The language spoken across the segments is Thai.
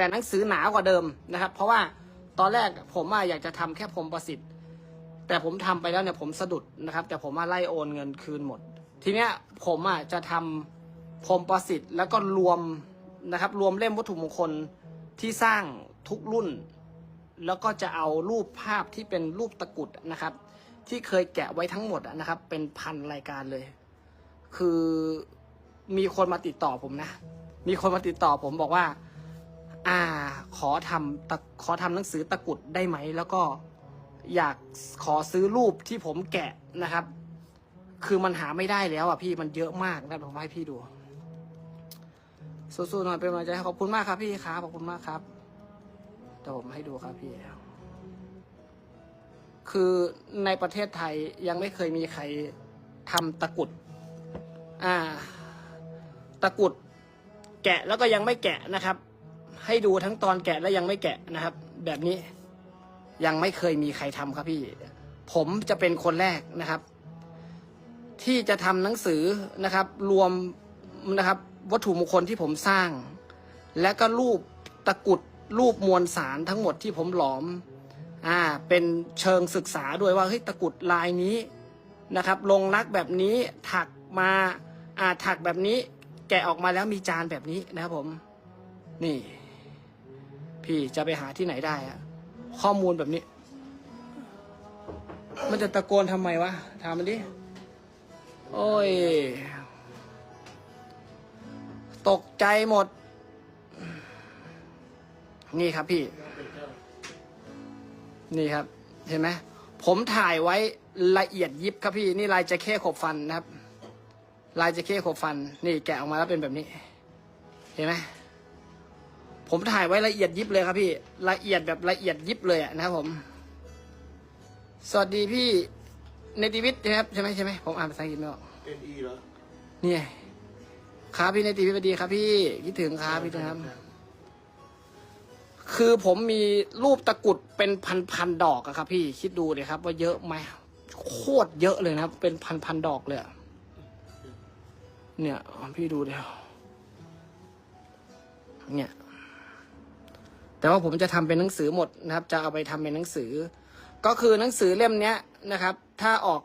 แต่หนังสือหนากว่าเดิมนะครับ เพราะว่าตอนแรกผมอะอยากจะทำแค่พรมประสิทธิ์ แต่ผมทำไปแล้วเนี่ยผมสะดุดนะครับ แต่ผมมาไล่โอนเงินคืนหมด ทีเนี้ยผมอะจะทำพรมประสิทธิ์แล้วก็รวมนะครับ รวมเล่มวัตถุมงคลที่สร้างทุกรุ่น แล้วก็จะเอารูปภาพที่เป็นรูปตะกุดนะครับ ที่เคยแกะไว้ทั้งหมดนะครับ เป็นพันรายการเลย คือมีคนมาติดต่อผมนะ มีคนมาติดต่อผมบอกว่า อ่า ขอทำตะขอทำหนังสือตะกุดได้ไหม แล้วก็อยากขอซื้อรูปที่ผมแกะนะครับ คือมันหาไม่ได้แล้วอะพี่มันเยอะมากนะผมให้พี่ดู สู้ๆหน่อยเป็นกำลังใจขอบคุณมากครับพี่ครับขอบคุณมากครับเดี๋ยวผมให้ดูครับพี่คือในประเทศไทยยังไม่เคยมีใครทำตะกุด อ่า ตะกุด แกะแล้วก็ยังไม่แกะนะครับ ให้ดูทั้งตอนแกะและยังไม่แกะนะครับ แบบนี้ยังไม่เคยมีใครทำครับพี่ ผมจะเป็นคนแรกนะครับ ที่จะทำหนังสือนะครับ รวมนะครับ วัตถุมงคลที่ผมสร้าง และก็รูปตะกุดรูปมวลสารทั้งหมดที่ผมหลอมอ่าเป็นเชิงศึกษาด้วยว่าเฮ้ยตะกุดลายนี้นะครับ ลงรักแบบนี้ถักมาอ่าถักแบบนี้ แกะออกมาแล้วมีจานแบบนี้นะครับผม นี่ พี่จะไปหาที่ไหนได้อะข้อมูลแบบนี้ มันจะตะโกนทำไมวะถามมันดิ โอ้ย ตกใจหมด นี่ครับพี่ นี่ครับ เห็นไหมผมถ่ายไว้ละเอียดยิบครับพี่ นี่ลายจะเข้ขบฟันนะครับ ลายจะเข้ขบฟัน นี่แกะออกมาแล้วเป็นแบบนี้ เห็นไหม ผมถ่ายไว้ละเอียดยิบเลยครับพี่ละเอียดแบบละเอียดยิบเลยอะนะครับผม สวัสดีพี่เนติวิทย์นะครับใช่ไหมใช่ไหมผมอ่านภาษาอังกฤษไม่ออกเอ็นอีเหรอนี่ไงครับพี่เนติวิทย์สวัสดีครับ พี่คิดถึงครับพี่นะครับ คือผมมีรูปตะกรุดเป็นพันพันๆดอกอะครับ พี่คิดดูเลยครับ ว่าเยอะไหมโคตรเยอะเลยนะครับ เป็นพันพันๆดอกเลยอะเนี่ยพี่ดูเดียวเนี่ย แต่ว่าผมจะทำเป็นหนังสือหมดนะครับ จะเอาไปทำเป็นหนังสือ ก็คือหนังสือเล่มเนี้ยนะครับ ถ้าออก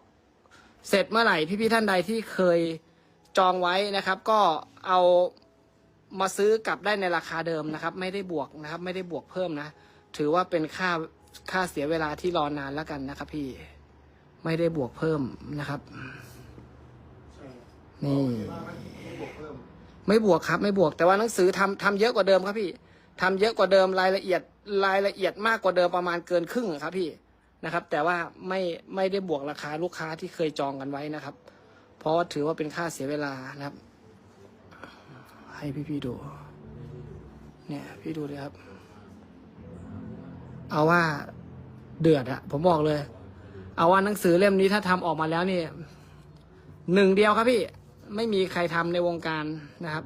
เสร็จเมื่อไหร่พี่ๆท่านใดที่เคยจองไว้นะครับ ก็เอามาซื้อกลับได้ในราคาเดิมนะครับ ไม่ได้บวกนะครับ ไม่ได้บวกเพิ่มนะ ถือว่าเป็นค่าค่าเสียเวลาที่รอนานแล้วกันนะครับ พี่ไม่ได้บวกเพิ่มนะครับนี่ไม่บวกครับ ไม่บวกแต่ว่าหนังสือทำทำเยอะกว่าเดิมครับพี่ ทำเยอะกว่าเดิมรายละเอียดรายละเอียดมากกว่าเดิมประมาณเกินครึ่งครับพี่นะครับ แต่ว่าไม่ไม่ได้บวกราคาลูกค้าที่เคยจองกันไว้นะครับ เพราะว่าถือว่าเป็นค่าเสียเวลานะครับ ให้พี่พี่ดู เนี่ยพี่ดูเลยครับ เอาว่าเดือดอะผมบอกเลย เอาว่าหนังสือเล่มนี้ถ้าทำออกมาแล้วนี่หนึ่งเดียวครับพี่ ไม่มีใครทำในวงการนะครับ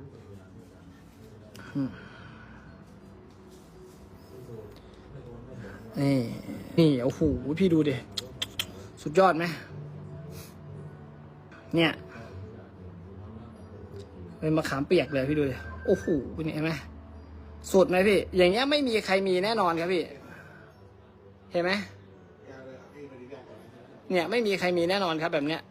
อืม นี่ นี่โอ้โหพี่ดูดิ สุดยอดไหม เนี่ยเป็นมะขามเปียกเลยพี่ดูดิ โอ้โหเห็นไหมสุดไหมพี่ อย่างเงี้ยไม่มีใครมีแน่นอนครับพี่ เห็นไหมเนี่ยไม่มีใครมีแน่นอนครับแบบเนี้ย